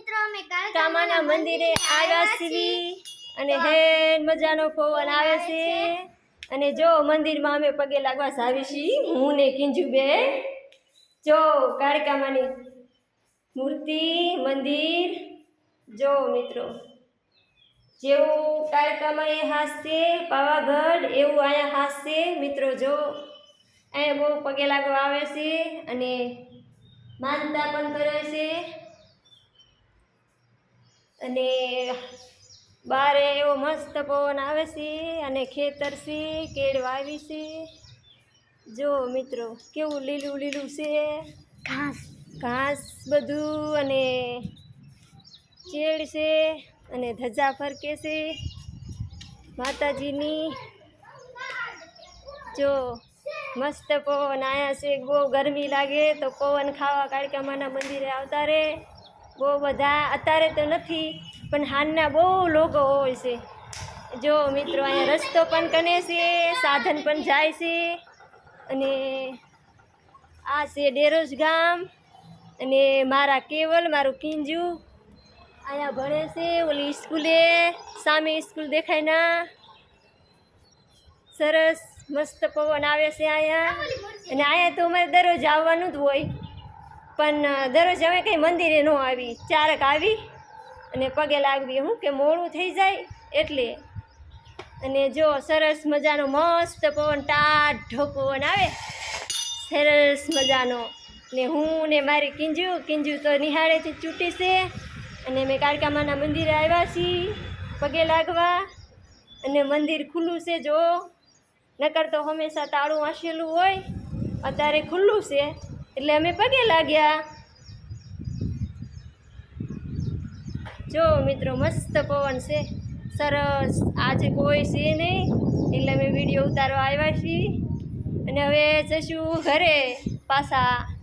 મિત્રો અમે કામાના મંદિરે આવ્યા છીએ. અને હેન મજાનો પવન આવે છે. અને જો મંદિરમાં અમે પગે લાગવા આવી છીએ હું ને કિંજુબે જો કાળકામાની મૂર્તિ મંદિર જો મિત્રો જેવું કાળકામાં એ હાસશે પાવાગઢ એવું અહીંયા હાસશે મિત્રો જો. અહીંયા બહુ પગે લાગવા આવે છે અને માનતા પણ કરે છે. અને બારે એવો મસ્ત પવન આવે છે અને ખેતર છે કેળ વાવી છે. જો મિત્રો કેવું લીલું લીલું છે? ઘાસ. ઘાસ બધું અને ચેડ છે અને ધજા ફરકે છે. માતાજીની જો મસ્ત પવન આવ્યા છે બહુ ગરમી લાગે તો પવન ખાવા કાળકામાના મંદિરે આવતા રે. બહુ બધા, અત્યારે તો નથી, પણ હાલના બહુ લોકો હોય છે. જો મિત્રો, અહીંયા રસ્તો પણ કને છે, સાધન પણ જાય છે, અને આ છે ડેરોજ ગામ, અને મારા કેવલ, મારું કિંજુ, અહીંયા ભણે છે, ઓલી સ્કૂલે, સામે સ્કૂલ દેખાય ના. સરસ મસ્ત પવન આવે છે અહીંયા, અને અહીંયા તો અમારે દરરોજ આવવાનું જ હોય. પણ દરરોજ અમે કંઈ મંદિરે ન આવી. ચારક આવી અને પગે લાગવી. હું કે મોડું થઈ જાય એટલે. અને જો સરસ મજાનો મસ્ત પવન, ટાઢો પવન આવે. સરસ મજાનો. ને હું ને મારી કિંજુ કિંજુ તો નિહાળેથી ચૂંટી છે. અને મેં કાળકામાના મંદિરે આવ્યા છીએ પગે લાગવા. અને મંદિર ખુલ્લું છે જો. નકર તો હંમેશા તાળું વાંચેલું હોય. અત્યારે ખુલ્લું છે. એટલે અમે પગે લાગ્યા. જો મિત્રો, મસ્ત પવન છે. સરસ. આજે કોઈ છે નહીં, એટલે અમે વીડિયો ઉતારવા આવ્યા છીએ. અને હવે જશું ઘરે પાછા.